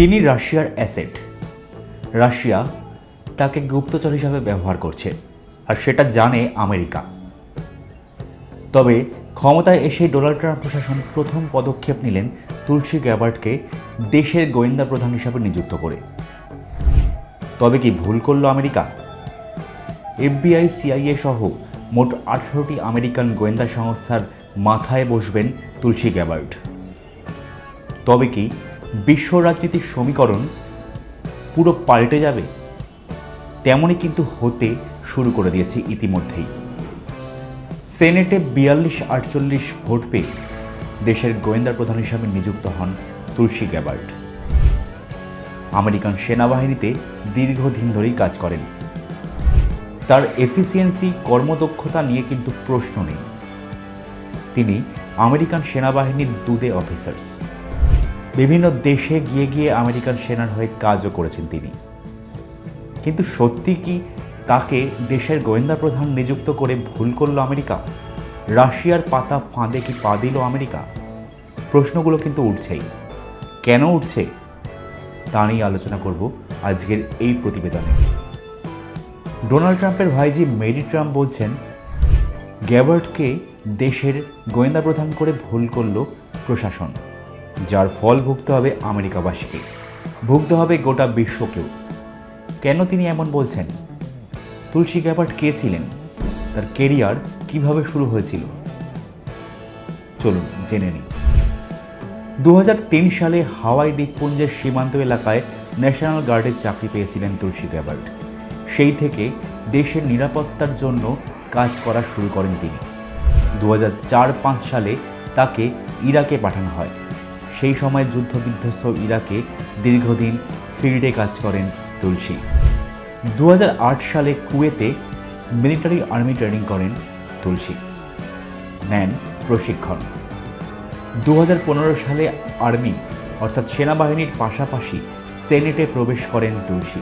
তিনি রাশিয়ার asset. Russia তাকে গুপ্তচর হিসাবে ব্যবহার করছে আর সেটা জানে আমেরিকা। তবে ক্ষমতায় এসে ডোনাল্ড ট্রাম্প প্রশাসন প্রথম পদক্ষেপ নিলেন তুলসী গ্যাবার্টকে দেশের গোয়েন্দা প্রধান হিসাবে নিযুক্ত করে। তবে কি ভুল করল আমেরিকা? এফবিআই, সিআইএ সহ মোট আঠারোটি আমেরিকান গোয়েন্দা সংস্থার মাথায় বসবেন তুলসী গ্যাবার্ট। তবে কি বিশ্ব রাজনীতির সমীকরণ পুরো পাল্টে যাবে, তেমনই কিন্তু হতে শুরু করে দিয়েছে ইতিমধ্যেই। সেনেটে বিয়াল্লিশ আটচল্লিশ ভোট পেয়ে দেশের গোয়েন্দা প্রধান হিসাবে নিযুক্ত হন তুলসী গ্যাবার্ট। আমেরিকান সেনাবাহিনীতে দীর্ঘদিন ধরেই কাজ করেন। তার এফিসিয়েন্সি কর্মদক্ষতা নিয়ে কিন্তু প্রশ্ন নেই। তিনি আমেরিকান সেনাবাহিনীর দুদে অফিসার্স। বিভিন্ন দেশে গিয়ে গিয়ে আমেরিকান সেনার হয়ে কাজও করেছেন তিনি। কিন্তু সত্যি কি তাকে দেশের গোয়েন্দা প্রধান নিযুক্ত করে ভুল করল আমেরিকা? রাশিয়ার পাতা ফাঁদে কি পা দিল আমেরিকা? প্রশ্নগুলো কিন্তু উঠছেই। কেন উঠছে? তা নিয়ে আলোচনা করব আজকের এই প্রতিবেদনে। ডোনাল্ড ট্রাম্পের ভাইজি মেরি ট্রাম্প বলছেন, গ্যাবার্টকে দেশের গোয়েন্দা প্রধান করে ভুল করল প্রশাসন। যার ফল ভুগতে হবে আমেরিকাবাসীকে। ভুগতে হবে গোটা বিশ্বকেও। কেন তিনি এমন বলছেন? তুলসী গ্যাবার্ট কে ছিলেন? তার কেরিয়ার কীভাবে শুরু হয়েছিল? চলুন জেনে নিই। দু হাজার তিন সালে হাওয়াই দ্বীপপুঞ্জের সীমান্ত এলাকায় ন্যাশনাল গার্ডের চাকরি পেয়েছিলেন তুলসী গ্যাবার্ট। সেই থেকে দেশের নিরাপত্তার জন্য কাজ করা শুরু করেন তিনি। দু পাঁচ সালে তাকে ইরাকে পাঠানো হয়। সেই সময় যুদ্ধবিধ্বস্ত ইরাকে দীর্ঘদিন ফিল্ডে কাজ করেন তুলসী। দু হাজার আট সালে কুয়েতে মিলিটারি আর্মি ট্রেনিং করেন তুলসী। নেন প্রশিক্ষণ। দু হাজার পনেরো সালে আর্মি, অর্থাৎ সেনাবাহিনীর পাশাপাশি সেনেটে প্রবেশ করেন তুলসী,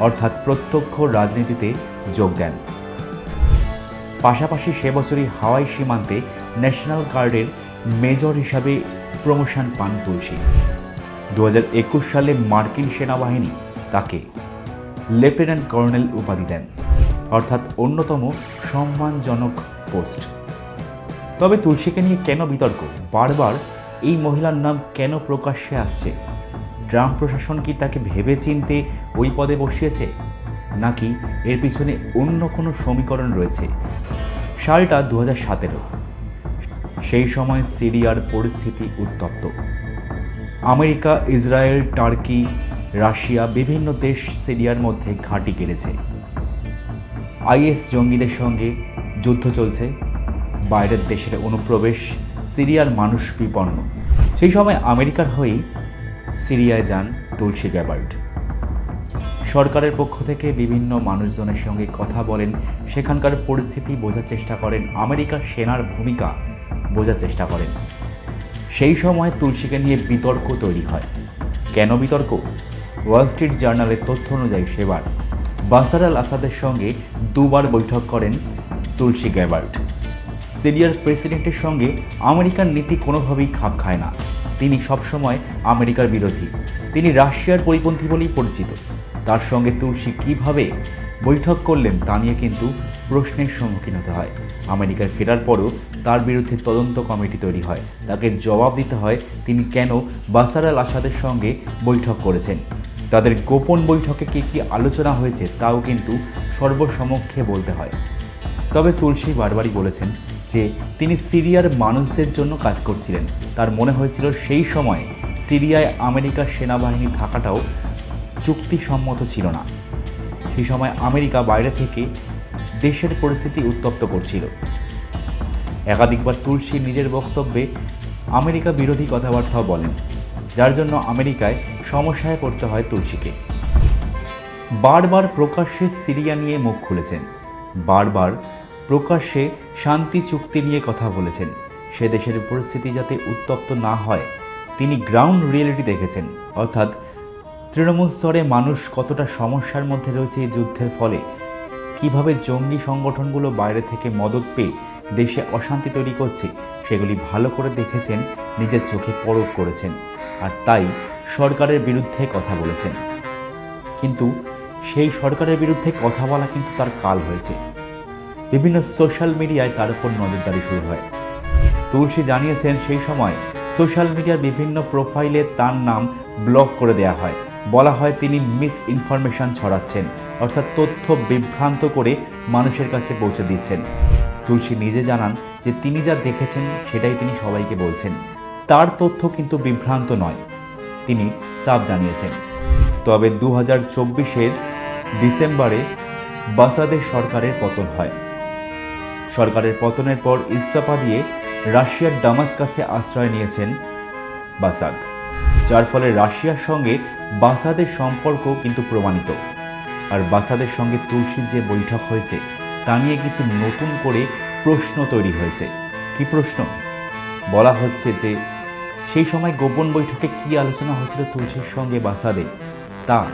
অর্থাৎ প্রত্যক্ষ রাজনীতিতে যোগ দেন। পাশাপাশি সে বছরই হাওয়াই সীমান্তে ন্যাশনাল গার্ডের মেজর হিসাবে প্রমোশন পান তুলসী। দু হাজার একুশ সালে মার্কিন সেনাবাহিনী তাকে লেফটেন্যান্ট কর্নেল উপাধি দেন, অর্থাৎ অন্যতম সম্মানজনক পোস্ট। তবে তুলসীকে নিয়ে কেন বিতর্ক? বারবার এই মহিলার নাম কেন প্রকাশ্যে আসছে? ট্রাম্প প্রশাসন কি তাকে ভেবে চিনতে ওই পদে বসিয়েছে? নাকি এর পিছনে অন্য কোনো সমীকরণ রয়েছে? সালটা দু হাজার সতেরো। সেই সময় সিরিয়ার পরিস্থিতি উত্তপ্ত। আমেরিকা, ইসরায়েল, টার্কি, রাশিয়া বিভিন্ন দেশ সিরিয়ার মধ্যে ঘাঁটি কেড়েছে। আইএস জঙ্গিদের সঙ্গে যুদ্ধ চলছে। বাইরের দেশের অনুপ্রবেশ, সিরিয়ার মানুষ বিপন্ন। সেই সময় আমেরিকার হয়েই সিরিয়ায় যান তুলসী গ্যাবার্ড সরকারের পক্ষ থেকে বিভিন্ন মানুষজনের সঙ্গে কথা বলেন। সেখানকার পরিস্থিতি বোঝার চেষ্টা করেন আমেরিকার সেনার ভূমিকা বোঝার চেষ্টা করেন। সেই সময় তুলসীকে নিয়ে বিতর্ক তৈরি হয়। কেন বিতর্ক? ওয়াল স্ট্রিট জার্নালের তথ্য অনুযায়ী সেবার। বাসার আল আসাদের সঙ্গে দুবার বৈঠক করেন তুলসী গ্যাবার্ট। সিরিয়ার প্রেসিডেন্টের সঙ্গে আমেরিকার নীতি কোনোভাবেই খাপ খায় না। তিনি সবসময় আমেরিকার বিরোধী। তিনি রাশিয়ার পরিপন্থী বলেই পরিচিত। তার সঙ্গে তুলসী কীভাবে বৈঠক করলেন তা নিয়ে কিন্তু প্রশ্নের সম্মুখীন হতে হয়। আমেরিকায় ফেরার পরও তার বিরুদ্ধে তদন্ত কমিটি তৈরি হয়। তাকে জবাব দিতে হয়, তিনি কেন বাসার আল আসাদের সঙ্গে বৈঠক করেছেন? তাদের গোপন বৈঠকে কী কী আলোচনা হয়েছে, তাও কিন্তু সর্বসমক্ষে বলতে হয়। তবে তুলসী বারবারই বলেছেন যে, তিনি সিরিয়ার মানুষদের জন্য কাজ করছিলেন। তার মনে হয়েছিল সেই সময়ে সিরিয়ায় আমেরিকার সেনাবাহিনী থাকাটাও চুক্তিসম্মত ছিল না। সেই সময় আমেরিকা বাইরে থেকে দেশের পরিস্থিতি উত্তপ্ত করছিল। একাধিকবার তুলসী নিজের বক্তব্যে আমেরিকা বিরোধী কথাবার্তাও বলেন, যার জন্য আমেরিকায় সমস্যায় পড়তে হয় তুলসীকে। বারবার প্রকাশ্যে সিরিয়া নিয়ে মুখ খুলেছেন। বারবার প্রকাশ্যে শান্তি চুক্তি নিয়ে কথা বলেছেন। সে দেশের পরিস্থিতি যাতে উত্তপ্ত না হয়, তিনি গ্রাউন্ড রিয়েলিটি দেখেছেন। অর্থাৎ তৃণমূল স্তরে মানুষ কতটা সমস্যার মধ্যে রয়েছে এই যুদ্ধের ফলে, কীভাবে জঙ্গি সংগঠনগুলো বাইরে থেকে মদত পেয়ে দেশে অশান্তি তৈরি করছে, সেগুলি ভালো করে দেখেছেন, নিজের চোখে পরখ করেছেন। আর তাই সরকারের বিরুদ্ধে কথা বলেছেন। কিন্তু সেই সরকারের বিরুদ্ধে কথা বলা কিন্তু তার কাল হয়েছে। বিভিন্ন সোশ্যাল মিডিয়ায় তার উপর নজরদারি শুরু হয়। তুলসী জানিয়েছেন, সেই সময় সোশ্যাল মিডিয়ার বিভিন্ন প্রোফাইলে তার নাম ব্লক করে দেয়া হয়। বলা হয় তিনি মিস ইনফরমেশন ছড়াচ্ছেন, অর্থাৎ তথ্য বিভ্রান্ত করে মানুষের কাছে পৌঁছে দিচ্ছেন। তুলসী নিজে জানান যে তিনি যা দেখেছেন সেটাই তিনি সবাইকে বলছেন। তার তথ্য কিন্তু বিভ্রান্ত নয়, তিনি সাফ জানিয়েছেন। তবে দু হাজার চব্বিশের ডিসেম্বরে বাসাদের সরকারের পতন হয়। সরকারের পতনের পর ইস্তফা দিয়ে রাশিয়ার ডামাসকাসে আশ্রয় নিয়েছেন বাসাদ, যার ফলে রাশিয়ার সঙ্গে বাসাদের সম্পর্ক কিন্তু প্রমাণিত। আর বাসাদের সঙ্গে তুলসীর যে বৈঠক হয়েছে তা নিয়ে কিন্তু নতুন করে প্রশ্ন তৈরি হয়েছে। কি প্রশ্ন? বলা হচ্ছে যে, সেই সময় গোপন বৈঠকে কি আলোচনা হয়েছিল তুলসীর সঙ্গে বাসাদে, তা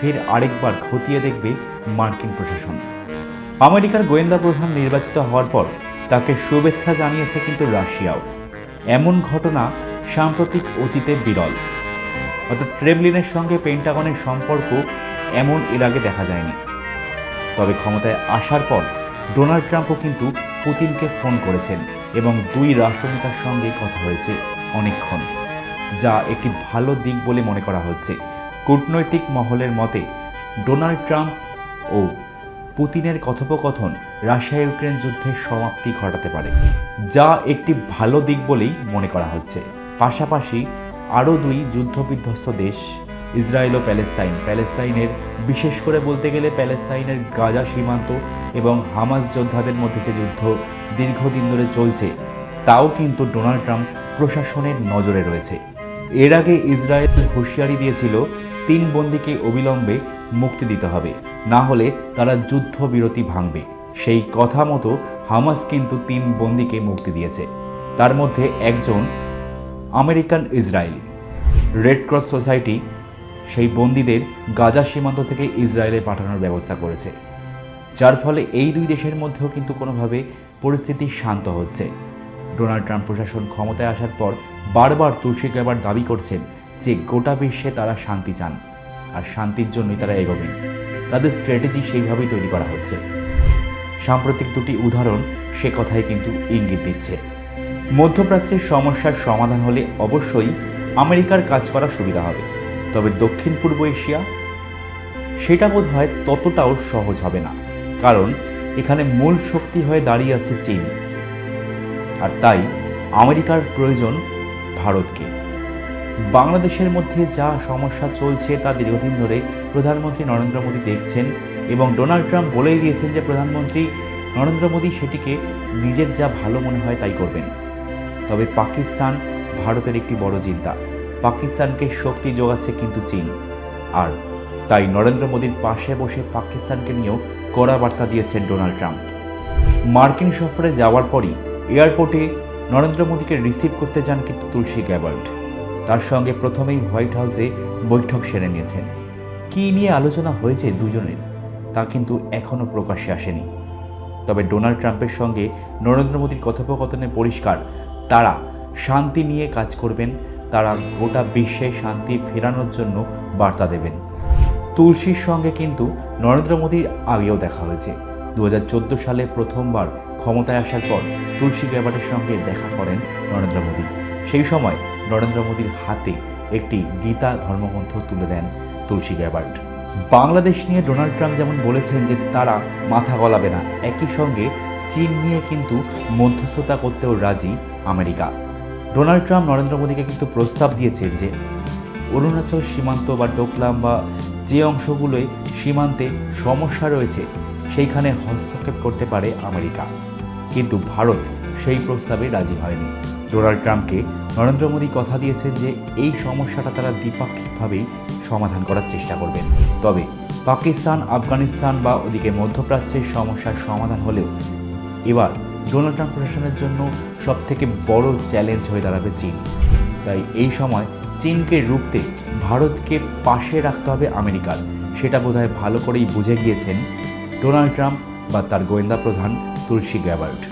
ফের আরেকবার খতিয়ে দেখবে মার্কিন প্রশাসন। আমেরিকার গোয়েন্দা প্রধান নির্বাচিত হওয়ার পর তাকে শুভেচ্ছা জানিয়েছে কিন্তু রাশিয়াও। এমন ঘটনা সাম্প্রতিক অতীতে বিরল। অর্থাৎ ক্রেমলিনের সঙ্গে পেন্টাগনের সম্পর্ক এমন এর আগে দেখা যায়নি। তবে ক্ষমতায় আসার পর ডোনাল্ড ট্রাম্পও কিন্তু পুতিনকে ফোন করেছেন এবং দুই রাষ্ট্রনেতার সঙ্গে কথা হয়েছে অনেকক্ষণ, যা একটি ভালো দিক বলে মনে করা হচ্ছে। কূটনৈতিক মহলের মতে, ডোনাল্ড ট্রাম্প ও পুতিনের কথোপকথন রাশিয়া ইউক্রেন যুদ্ধের সমাপ্তি ঘটাতে পারে, যা একটি ভালো দিক বলেই মনে করা হচ্ছে। পাশাপাশি আরও দুই যুদ্ধবিধ্বস্ত দেশ ইসরায়েল ও প্যালেস্তাইন। প্যালেস্তাইনের, বিশেষ করে বলতে গেলে প্যালেস্তাইনের গাজা সীমান্ত এবং হামাস যোদ্ধাদের মধ্যে যে যুদ্ধ দীর্ঘদিন ধরে চলছে, তাও কিন্তু ডোনাল্ড ট্রাম্প প্রশাসনের নজরে রয়েছে। এর আগে ইসরায়েল হুঁশিয়ারি দিয়েছিল, তিন বন্দীকে অবিলম্বে মুক্তি দিতে হবে, না হলে তারা যুদ্ধবিরতি ভাঙবে। সেই কথা মতো হামাস কিন্তু তিন বন্দীকে মুক্তি দিয়েছে। তার মধ্যে একজন American Israeli. Red cross society সেই বন্দীদের গাজা সীমান্ত থেকে ইসরায়েলে পাঠানোর ব্যবস্থা করেছে। যার ফলে এই দুই দেশের মধ্যেও কিন্তু কোনোভাবে পরিস্থিতি শান্ত হচ্ছে। ডোনাল্ড ট্রাম্প প্রশাসন ক্ষমতায় আসার পর বারবার তুলসী গ্যাবার দাবি করছেন যে গোটা বিশ্বে তারা শান্তি চান আর শান্তির জন্যই তারা এগোবেন। তাদের স্ট্র্যাটেজি সেইভাবেই তৈরি করা হচ্ছে। সাম্প্রতিক দুটি উদাহরণ সে কথাই কিন্তু ইঙ্গিত দিচ্ছে। মধ্যপ্রাচ্যের সমস্যার সমাধান হলে অবশ্যই আমেরিকার কাজ করা সুবিধা হবে। তবে দক্ষিণ পূর্ব এশিয়া, সেটা বোধ হয় ততটাও সহজ হবে না, কারণ এখানে মূল শক্তি হয়ে দাঁড়িয়ে আছে চীন। আর তাই আমেরিকার প্রয়োজন ভারতকে। বাংলাদেশের মধ্যে যা সমস্যা চলছে তা দীর্ঘদিন ধরে প্রধানমন্ত্রী নরেন্দ্র মোদী দেখছেন এবং ডোনাল্ড ট্রাম্প বলেই দিয়েছেন যে প্রধানমন্ত্রী নরেন্দ্র মোদী সেটিকে নিজের যা ভালো মনে হয় তাই করবেন। তবে পাকিস্তান ভারতের একটি বড় চিন্তা পাকিস্তানকে শক্তি যোগাচ্ছে কিন্তু চীন। আর তাই নরেন্দ্র মোদীর পাশে বসে পাকিস্তানকে নিয়েও কড়া বার্তা দিয়েছেন ডোনাল্ড ট্রাম্প। মার্কিন সফরে যাওয়ার পরই এয়ারপোর্টে নরেন্দ্র মোদীকে রিসিভ করতে যান কিন্তু তুলসী গ্যাবার্ড। তার সঙ্গে প্রথমেই হোয়াইট হাউসে বৈঠক সেরে নিয়েছেন। কী নিয়ে আলোচনা হয়েছে দুজনের, তা কিন্তু এখনও প্রকাশ্যে আসেনি। তবে ডোনাল্ড ট্রাম্পের সঙ্গে নরেন্দ্র মোদীর কথোপকথনে পরিষ্কার, তারা শান্তি নিয়ে কাজ করবেন তারা গোটা বিশ্বে শান্তি ফেরানোর জন্য বার্তা দেবেন। তুলসীর সঙ্গে কিন্তু নরেন্দ্র মোদীর আগেও দেখা হয়েছে। দু হাজার চোদ্দ সালে প্রথমবার ক্ষমতায় আসার পর তুলসী গ্যাবার্ডের সঙ্গে দেখা করেন নরেন্দ্র মোদী। সেই সময় নরেন্দ্র মোদীর হাতে একটি গীতা ধর্মগ্রন্থ তুলে দেন তুলসী গ্যাবার্ড বাংলাদেশ নিয়ে ডোনাল্ড ট্রাম্প যেমন বলেছেন যে তারা মাথা গলাবে না, একই সঙ্গে চীন নিয়ে কিন্তু মধ্যস্থতা করতেও রাজি আমেরিকা। ডোনাল্ড ট্রাম্প নরেন্দ্র মোদীকে কিন্তু প্রস্তাব দিয়েছেন যে অরুণাচল সীমান্ত বা ডোকলাম বা যে অংশগুলোয় সীমান্তে সমস্যা রয়েছে, সেইখানে হস্তক্ষেপ করতে পারে আমেরিকা। কিন্তু ভারত সেই প্রস্তাবে রাজি হয়নি। ডোনাল্ড ট্রাম্পকে নরেন্দ্র মোদী কথা দিয়েছেন যে এই সমস্যাটা তারা দ্বিপাক্ষিকভাবেই সমাধান করার চেষ্টা করবেন। তবে পাকিস্তান, আফগানিস্তান বা ওদিকে মধ্যপ্রাচ্যের সমস্যার সমাধান হলেও এবার ডোনাল্ড ট্রাম্প প্রশাসনের জন্য সবথেকে বড় চ্যালেঞ্জ হয়ে দাঁড়াবে চীন। তাই এই সময় চীনকে রুখতে ভারতকে পাশে রাখতে হবে আমেরিকার। সেটা বোধহয় ভালো করেই বুঝে গিয়েছেন ডোনাল্ড ট্রাম্প বা তার গোয়েন্দা প্রধান তুলসী গ্যাবার্ট।